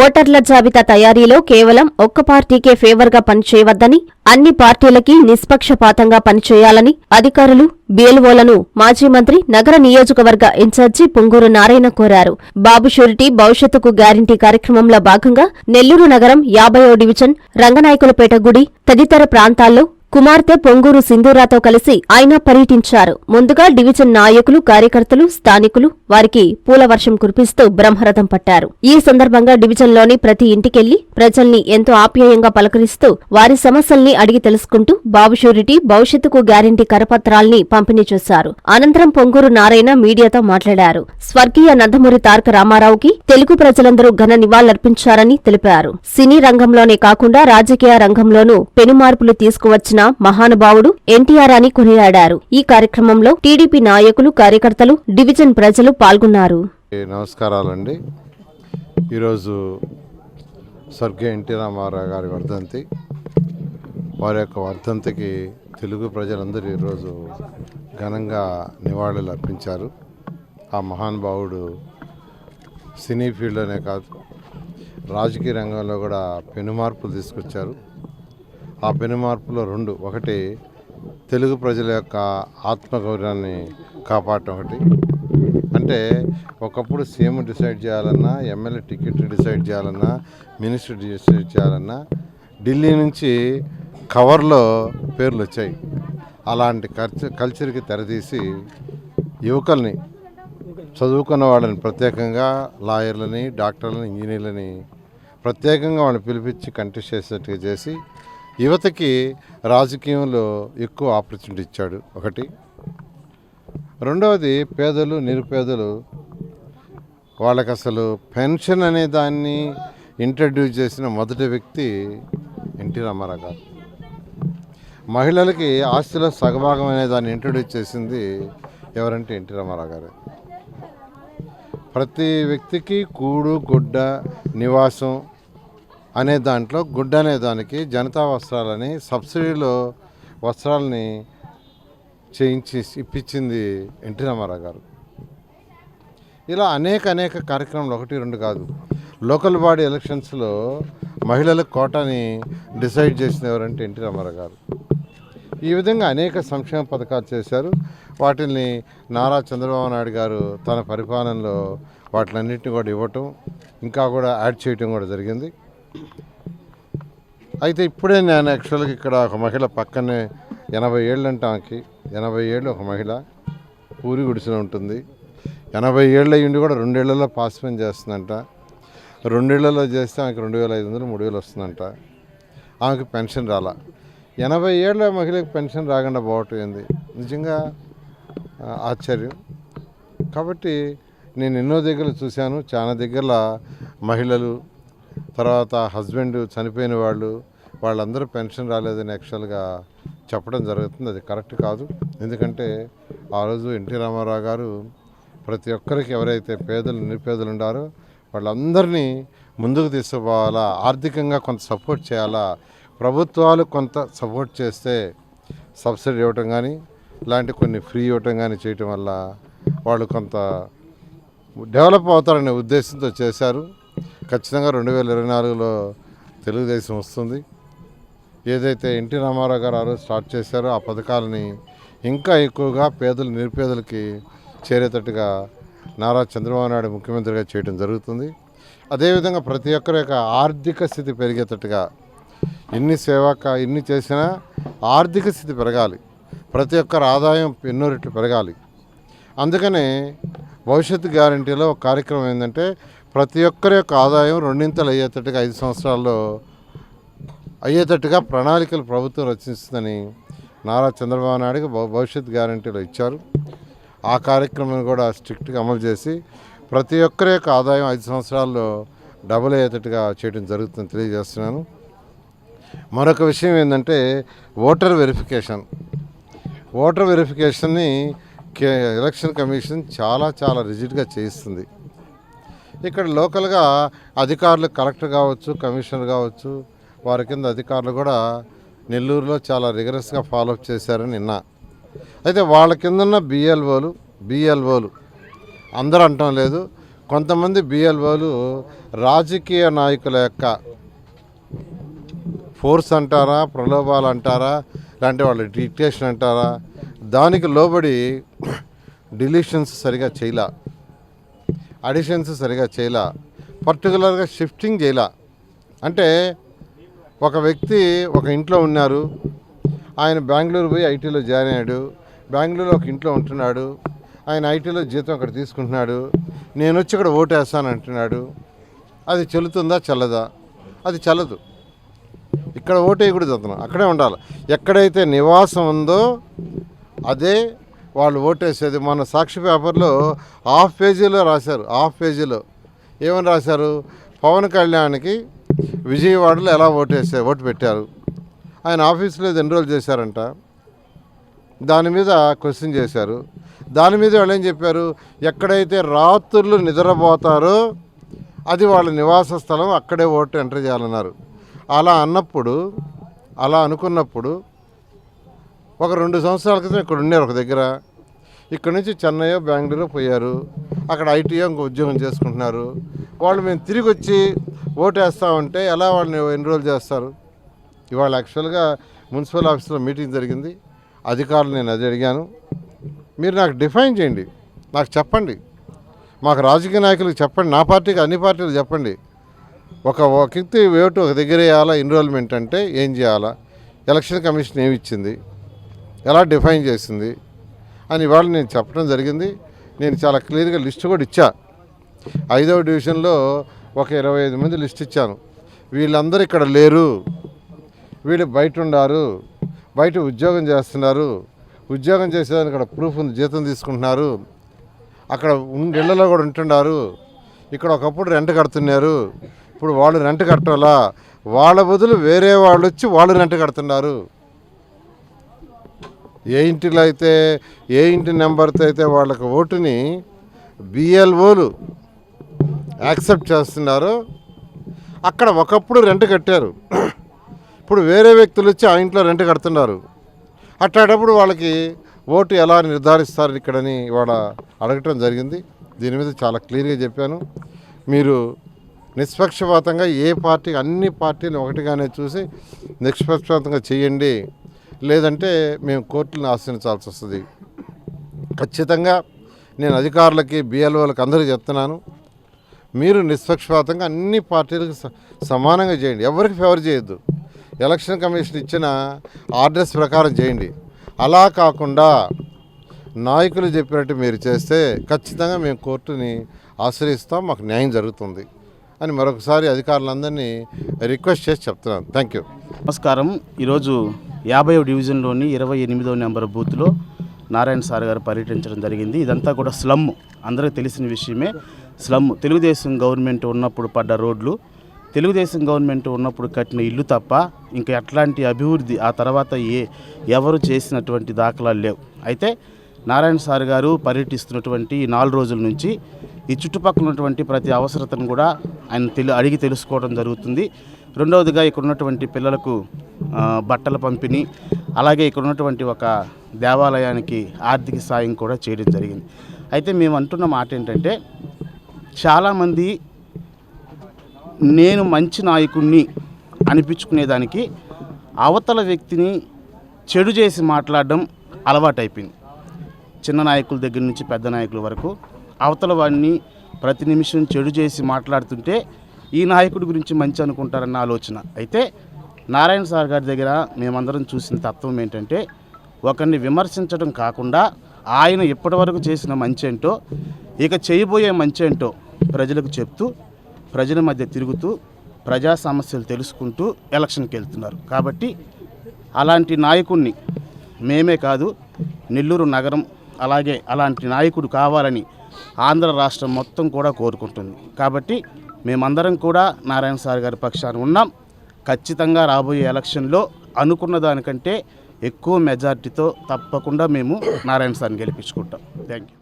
ఓటర్ల జాబితా తయారీలో కేవలం ఒక్క పార్టీకే ఫేవర్గా పనిచేయవద్దని అన్ని పార్టీలకి నిష్పక్షపాతంగా పనిచేయాలని అధికారులు బీఎల్ఓలను మాజీ మంత్రి నగర నియోజకవర్గ ఇన్ఛార్జి పొంగూరు నారాయణ కోరారు. బాబు షూరిటీ భవిష్యత్తుకు గ్యారంటీ కార్యక్రమంలో భాగంగా నెల్లూరు నగరం యాభయో డివిజన్ రంగనాయకులపేట గుడి తదితర ప్రాంతాల్లో కుమార్తె పొంగూరు సింధూరాతో కలిసి ఆయన పర్యటించారు. ముందుగా డివిజన్ నాయకులు కార్యకర్తలు స్థానికులు వారికి పూలవర్షం కురిపిస్తూ బ్రహ్మరథం పట్టారు. ఈ సందర్భంగా డివిజన్లోని ప్రతి ఇంటికెళ్ళి ప్రజల్ని ఎంతో ఆప్యాయంగా పలకరిస్తూ వారి సమస్యల్ని అడిగి తెలుసుకుంటూ బాబుషూరిటీ భవిష్యత్తుకు గ్యారంటీ కరపత్రాల్ని పంపిణీ చేశారు. అనంతరం పొంగూరు నారాయణ మీడియాతో మాట్లాడారు. స్వర్గీయ నందమూరి తారక రామారావుకి తెలుగు ప్రజలందరూ ఘన నివాళులర్పించారని తెలిపారు. సినీ రంగంలోనే కాకుండా రాజకీయ రంగంలోనూ పెనుమార్పులు తీసుకువచ్చిన మహానుభావుడు ఎన్టీఆర్ అని కొనియాడారు. ఈ కార్యక్రమంలో టీడీపీ నాయకులు కార్యకర్తలు డివిజన్ ప్రజలు పాల్గొన్నారు. నమస్కారాలండి. ఈరోజు స్వర్గీయ ఎన్టీ రామారావు గారి వర్ధంతి. వారి యొక్క వర్ధంతికి తెలుగు ప్రజలందరూ ఈరోజు ఘనంగా నివాళులు అర్పించారు. ఆ మహానుభావుడు సినీ ఫీల్డ్లోనే కాదు రాజకీయ రంగంలో కూడా పెనుమార్పులు తీసుకొచ్చారు. ఆ పెనుమార్పులో రెండు. ఒకటి తెలుగు ప్రజల యొక్క ఆత్మగౌరవాన్ని కాపాడటం ఒకటి. అంటే ఒకప్పుడు సీఎం డిసైడ్ చేయాలన్నా ఎమ్మెల్యే టికెట్ డిసైడ్ చేయాలన్నా మినిస్టర్ డిసైడ్ చేయాలన్నా ఢిల్లీ నుంచి కవర్లో పేర్లు వచ్చాయి. అలాంటి కల్చర్కి తెరదీసి యువకుల్ని చదువుకున్న వాళ్ళని ప్రత్యేకంగా లాయర్లని డాక్టర్లని ఇంజనీర్లని ప్రత్యేకంగా వాళ్ళని పిలిపించి కంటెస్ట్ చేసేట్టుగా చేసి యువతకి రాజకీయంలో ఎక్కువ ఆపర్చునిటీ ఇచ్చాడు ఒకటి. రెండవది పేదలు నిరుపేదలు వాళ్ళకి అసలు పెన్షన్ అనే దాన్ని ఇంట్రడ్యూస్ చేసిన మొదటి వ్యక్తి ఎన్టీ రామారావు గారు. మహిళలకి ఆస్తిలో సగభాగం అనే దాన్ని ఇంట్రడ్యూస్ చేసింది ఎవరంటే ఎన్టీ రామారావు గారు. ప్రతి వ్యక్తికి కూడు గుడ్డ నివాసం అనే దాంట్లో గుడ్డ అనే దానికి జనతా వస్త్రాలని సబ్సిడీలో వస్త్రాలని చేయించి ఇప్పించింది ఎన్టీ రామారావు గారు. ఇలా అనేక అనేక కార్యక్రమాలు ఒకటి రెండు కాదు. లోకల్ బాడీ ఎలక్షన్స్లో మహిళల కోటాని డిసైడ్ చేసిన ఎవరంటే ఎన్టీ రామారావు గారు. ఈ విధంగా అనేక సంక్షేమ పథకాలు చేశారు. వాటిని నారా చంద్రబాబు నాయుడు గారు తన పరిపాలనలో వాటిలన్నింటినీ కూడా ఇవ్వటం ఇంకా కూడా యాడ్ చేయటం కూడా జరిగింది. అయితే ఇప్పుడే నేను యాక్చువల్గా ఇక్కడ ఒక మహిళ పక్కనే ఎనభై ఏళ్ళు అంటే ఆమెకి. ఎనభై ఏళ్ళు ఒక మహిళ. పూరి గుడిసెలో ఉంటుంది. ఎనభై ఏళ్ళు అయ్యిండి కూడా రెండేళ్ళలో పాస్మెంట్ చేస్తుందంట. రెండేళ్ళలో చేస్తే ఆమెకి రెండు వేల ఐదు వందలు మూడు వేలు వస్తుందంట. ఆమెకి పెన్షన్ రాలా. ఎనభై ఏళ్ళ మహిళకి పెన్షన్ రాకుండా బాగుంటుంది నిజంగా ఆశ్చర్యం. కాబట్టి నేను ఎన్నో దగ్గర చూశాను. చాలా దగ్గర మహిళలు తర్వాత హస్బెండ్ చనిపోయిన వాళ్ళు వాళ్ళందరూ పెన్షన్ రాలేదని యాక్చువల్గా చెప్పడం జరుగుతుంది. అది కరెక్ట్ కాదు. ఎందుకంటే ఆ రోజు ఎన్టీ రామారావు గారు ప్రతి ఒక్కరికి ఎవరైతే పేదలు నిరుపేదలు ఉండారో వాళ్ళందరినీ ముందుకు తీసుకుపోవాలా ఆర్థికంగా కొంత సపోర్ట్ చేయాలా ప్రభుత్వాలు కొంత సపోర్ట్ చేస్తే సబ్సిడీ ఇవ్వటం కానీ ఇలాంటి కొన్ని ఫ్రీ ఇవ్వటం కానీ చేయటం వల్ల వాళ్ళు కొంత డెవలప్ అవుతారనే ఉద్దేశంతో చేశారు. ఖచ్చితంగా రెండు వేల ఇరవై నాలుగులో తెలుగుదేశం వస్తుంది. ఏదైతే ఎన్టీ రామారావు గారు ఆ రోజు స్టార్ట్ చేశారో ఆ పథకాలని ఇంకా ఎక్కువగా పేదలు నిరుపేదలకి చేరేటట్టుగా నారా చంద్రబాబు నాయుడు ముఖ్యమంత్రిగా చేయడం జరుగుతుంది. అదేవిధంగా ప్రతి ఒక్కరి యొక్క ఆర్థిక స్థితి పెరిగేటట్టుగా ఎన్ని సేవాక ఎన్ని చేసినా ఆర్థిక స్థితి పెరగాలి. ప్రతి ఒక్కరి ఆదాయం ఎన్నో రెట్లు పెరగాలి. అందుకనే భవిష్యత్తు గ్యారంటీలో ఒక కార్యక్రమం ఏంటంటే ప్రతి ఒక్కరి యొక్క ఆదాయం రెండింతలు అయ్యేటట్టుగా ఐదు సంవత్సరాల్లో అయ్యేటట్టుగా ప్రణాళికలు ప్రభుత్వం రచిస్తుందని నారా చంద్రబాబు నాయుడుకి భవిష్యత్ గ్యారంటీలు ఇచ్చారు. ఆ కార్యక్రమాన్ని కూడా స్ట్రిక్ట్గా అమలు చేసి ప్రతి ఒక్కరి యొక్క ఆదాయం ఐదు సంవత్సరాల్లో డబుల్ అయ్యేటట్టుగా చేయడం జరుగుతుందని తెలియజేస్తున్నాను. మరొక విషయం ఏంటంటే ఓటర్ వెరిఫికేషన్. ఓటర్ వెరిఫికేషన్ని కే ఎలక్షన్ కమిషన్ చాలా చాలా రిజిడ్గా చేయిస్తుంది. ఇక్కడ లోకల్గా అధికారులు కలెక్టర్ కావచ్చు కమిషనర్ కావచ్చు వారి కింద అధికారులు కూడా నెల్లూరులో చాలా రిగరస్గా ఫాలోఅప్ చేశారని నిన్న. అయితే వాళ్ళ కింద ఉన్న బిఎల్ఓలు బిఎల్ఓలు అందరూ అంటం లేదు. కొంతమంది బిఎల్ఓలు రాజకీయ నాయకుల యొక్క ఫోర్స్ అంటారా ప్రలోభాలు అంటారా లేదంటే వాళ్ళ డిక్టేషన్ అంటారా దానికి లోబడి డిలీషన్స్ సరిగా చేయలే. అడిషన్స్ సరిగా చేయలా? పర్టికులర్గా షిఫ్టింగ్ చేయలా? అంటే ఒక వ్యక్తి ఒక ఇంట్లో ఉన్నారు ఆయన బెంగళూరు పోయి ఐటీలో జాయిన్ అయ్యాడు బెంగళూరులో ఒక ఇంట్లో ఉంటున్నాడు ఆయన ఐటీలో జీతం అక్కడ తీసుకుంటున్నాడు నేను వచ్చి ఇక్కడ ఓటు వేస్తాను అంటున్నాడు అది చెల్లుతుందా చల్లదా? అది చల్లదు. ఇక్కడ ఓటు వేయకూడదు అతను అక్కడే ఉండాలి. ఎక్కడైతే నివాసం ఉందో అదే వాళ్ళు ఓటేసేది మన సాక్షి పేపర్లో హాఫ్ పేజీలో రాశారు హాఫ్ పేజీలో. ఏమని రాశారు? పవన్ కళ్యాణ్కి విజయవాడలో ఎలా ఓటేసే ఓటు పెట్టారు. ఆయన ఆఫీసులో ఇది ఎన్రోల్ చేశారంట. దాని మీద క్వశ్చన్ చేశారు. దాని మీద వాళ్ళు ఏం చెప్పారు? ఎక్కడైతే రాత్రులు నిద్రపోతారో అది వాళ్ళ నివాస స్థలం అక్కడే ఓటు ఎంటర్ చేయాలన్నారు. అలా అన్నప్పుడు అలా అనుకున్నప్పుడు ఒక రెండు సంవత్సరాల క్రితం ఇక్కడ ఉన్నారు ఒక దగ్గర. ఇక్కడ నుంచి చెన్నై బెంగళూరు పోయారు. అక్కడ ఐటీఓ ఇంకో ఉద్యోగం చేసుకుంటున్నారు. వాళ్ళు మేము తిరిగి వచ్చి ఓటేస్తామంటే ఎలా వాళ్ళని ఎన్రోల్ చేస్తారు? ఇవాళ యాక్చువల్గా మున్సిపల్ ఆఫీస్లో మీటింగ్ జరిగింది. అధికారులు నేను అది అడిగాను. మీరు నాకు డిఫైన్ చేయండి. నాకు చెప్పండి. మాకు రాజకీయ నాయకులకు చెప్పండి. నా పార్టీకి అన్ని పార్టీలు చెప్పండి. ఒక ఒక వ్యక్తి ఓటు ఒక దగ్గర వేయాలా? ఎన్రోల్మెంట్ అంటే ఏం చేయాలా? ఎలక్షన్ కమిషన్ ఏమి ఇచ్చింది? ఎలా డిఫైన్ చేసింది అని ఇవాళ నేను చెప్పడం జరిగింది. నేను చాలా క్లియర్గా లిస్ట్ కూడా ఇచ్చా. ఐదవ డివిజన్లో ఒక ఇరవై ఐదు మంది లిస్ట్ ఇచ్చాను. వీళ్ళందరూ ఇక్కడ లేరు. వీళ్ళు బయట ఉండారు. బయట ఉద్యోగం చేస్తున్నారు. ఉద్యోగం చేసేదానికి ఇక్కడ ప్రూఫ్ ఉంది జీతం తీసుకుంటున్నారు. అక్కడ ఇళ్ళలో కూడా ఉంటున్నారు. ఇక్కడ ఒకప్పుడు రెంట్ కడుతున్నారు. ఇప్పుడు వాళ్ళు రెంట్ కట్టాలా? వాళ్ళ బదులు వేరే వాళ్ళు వచ్చి వాళ్ళు రెంట్ కడుతున్నారు. ఏ ఇంటిలో అయితే ఏ ఇంటి నెంబర్తో అయితే వాళ్ళకి ఓటుని బిఎల్ఓలు యాక్సెప్ట్ చేస్తున్నారో. అక్కడ ఒకప్పుడు రెంట్ కట్టారు. ఇప్పుడు వేరే వ్యక్తులు వచ్చి ఆ ఇంట్లో రెంట్ కడుతున్నారు. అట్లాంటప్పుడు వాళ్ళకి ఓటు ఎలా నిర్ధారిస్తారు ఇక్కడని ఇవాళ అడగటం జరిగింది. దీని మీద చాలా క్లియర్గా చెప్పాను. మీరు నిష్పక్షపాతంగా ఏ పార్టీ అన్ని పార్టీలు ఒకటిగానే చూసి నిష్పక్షపాతంగా చేయండి. లేదంటే మేము కోర్టులను ఆశ్రయించాల్సి వస్తుంది. ఖచ్చితంగా నేను అధికారులకి బిఎల్ఓలకు అందరికీ చెప్తున్నాను. మీరు నిష్పక్షపాతంగా అన్ని పార్టీలకు స- సమానంగా చేయండి. ఎవరికి ఫేవర్ చేయొద్దు. ఎలక్షన్ కమిషన్ ఇచ్చిన ఆర్డర్స్ ప్రకారం చేయండి. అలా కాకుండా నాయకులు చెప్పినట్టు మీరు చేస్తే ఖచ్చితంగా మేము కోర్టుని ఆశ్రయిస్తాం. మాకు న్యాయం జరుగుతుంది అని మరొకసారి అధికారులందరినీ రిక్వెస్ట్ చేసి చెప్తున్నాను. థ్యాంక్ యూ నమస్కారం. ఈరోజు యాభై డివిజన్లోని ఇరవై ఎనిమిదో నెంబర్ బూత్లో నారాయణ సార్ గారు పర్యటించడం జరిగింది. ఇదంతా కూడా స్లమ్. అందరికీ తెలిసిన విషయమే. స్లమ్. తెలుగుదేశం గవర్నమెంట్ ఉన్నప్పుడు పడ్డ రోడ్లు తెలుగుదేశం గవర్నమెంట్ ఉన్నప్పుడు కట్టిన ఇల్లు తప్ప ఇంకా ఎట్లాంటి అభివృద్ధి ఆ తర్వాత ఏ ఎవరు చేసినటువంటి దాఖలాలు లేవు. అయితే నారాయణ సార్ గారు పర్యటిస్తున్నటువంటి ఈ నాలుగు రోజుల నుంచి ఈ చుట్టుపక్కల ఉన్నటువంటి ప్రతి అవసరతను కూడా ఆయన తెలు అడిగి తెలుసుకోవడం జరుగుతుంది. రెండవదిగా ఇక్కడ ఉన్నటువంటి పిల్లలకు బట్టల పంపిణీ అలాగే ఇక్కడ ఉన్నటువంటి ఒక దేవాలయానికి ఆర్థిక సాయం కూడా చేయడం జరిగింది. అయితే మేము అంటున్న మాట ఏంటంటే చాలామంది నేను మంచి నాయకుణ్ణి అనిపించుకునేదానికి అవతల వ్యక్తిని చెడు చేసి మాట్లాడడం అలవాటైపోయింది. చిన్న నాయకుల దగ్గర నుంచి పెద్ద నాయకుల వరకు అవతల వాడిని ప్రతి నిమిషం చెడు చేసి మాట్లాడుతుంటే ఈ నాయకుడి గురించి మంచి అనుకుంటారన్న ఆలోచన. అయితే నారాయణ సార్ గారి దగ్గర మేమందరం చూసిన తత్వం ఏంటంటే ఒకరిని విమర్శించడం కాకుండా ఆయన ఇప్పటివరకు చేసిన మంచి ఏంటో ఇక చేయబోయే మంచి ఏంటో ప్రజలకు చెప్తూ ప్రజల మధ్య తిరుగుతూ ప్రజా సమస్యలు తెలుసుకుంటూ ఎలక్షన్కి వెళ్తున్నారు. కాబట్టి అలాంటి నాయకుడిని మేమే కాదు నెల్లూరు నగరం అలాగే అలాంటి నాయకుడు కావాలని ఆంధ్ర రాష్ట్రం మొత్తం కూడా కోరుకుంటుంది. కాబట్టి మేమందరం కూడా నారాయణ సార్ గారి పక్షాన ఉన్నాం. ఖచ్చితంగా రాబోయే ఎలక్షన్లో అనుకున్న దానికంటే ఎక్కువ మెజార్టీతో తప్పకుండా మేము నారాయణ సార్ని గెలిపించుకుంటాం. Thank you.